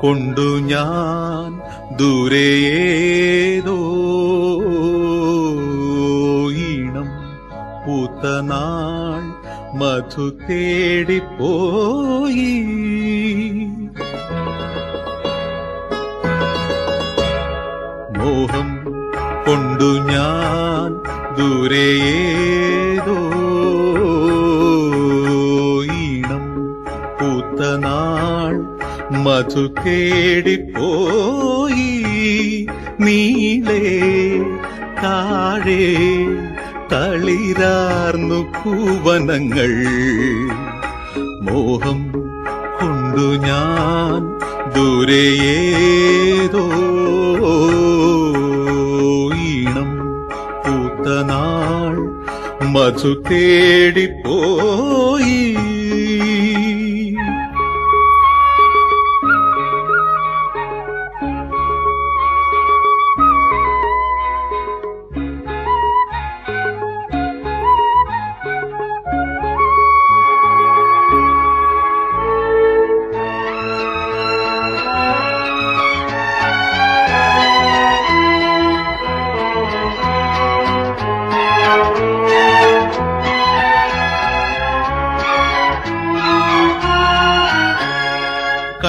കൊണ്ടു ഞാൻ ദൂരേതോ ഈണം പൂത്തനാൾ മധു തേടിപ്പോയി. മോഹം കൊണ്ടു ഞാൻ ദൂരേതോ മധു കേടിപ്പോയി. നീളേ താഴെ തളിരാർന്നു കൂവനങ്ങൾ. മോഹം കൊണ്ടു ഞാൻ ദൂരെയേതോ. ഈണം പൂത്തനാൾ മധു തേടിപ്പോയി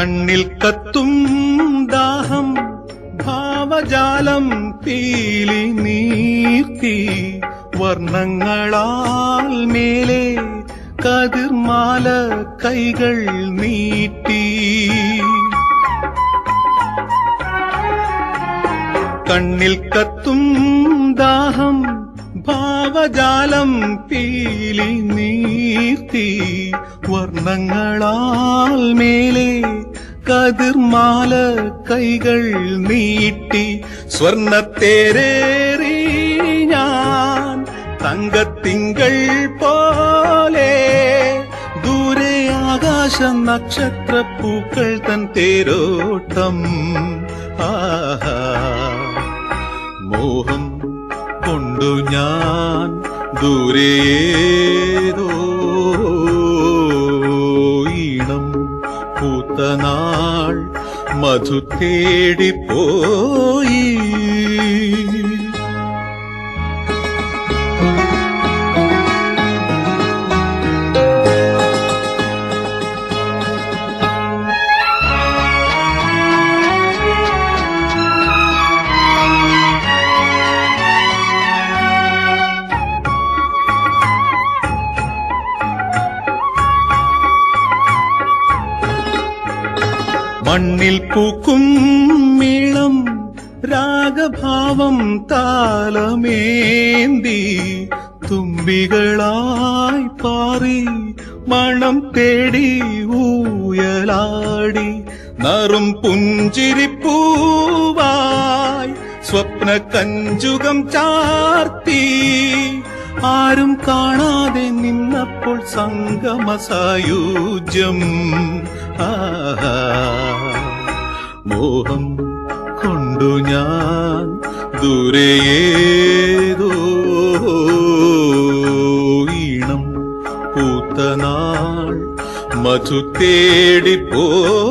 കണ്ണിൽ കത്തും ദാഹം ഭാവജാലം പീലി നീർത്തി വർണ്ണങ്ങളാൽ മേലെ കതിർമാല കൈകൾ നീട്ടി കണ്ണിൽ കത്തും ദാഹം ഭാവജാലം പീലി നീർത്തി വർണ്ണങ്ങളാൽ മേലെ കതിർമാല കൈകൾ നീട്ടി സ്വർണത്തേരേറി ഞാൻ തങ്കത്തിങ്കൾ പോലെ ദൂരെ ആകാശ നക്ഷത്ര പൂക്കൾ തൻ തേരോട്ടം. ആഹാ. മോഹം കൊണ്ടു ഞാൻ ദൂരേതോ ഈണം. പൂത്തനാൾ മധു തേടിപ്പോയി മണ്ണിൽ പൂക്കും മീളം രാഗഭാവം താലമേന്തി തുമ്പികളായി പാറി മണം തേടി ഊയലാടി നറും പുഞ്ചിരിപ്പൂവായി സ്വപ്ന കഞ്ചുകം ചാർത്തി ആരും കാണാതെ നിന്നപ്പോൾ സംഗമസായൂജ്യം ആ. മോഹം കൊണ്ടു ഞാൻ ദൂരേതോ ഈണം പൂത്തനാൾ മധു തേടിപ്പോയി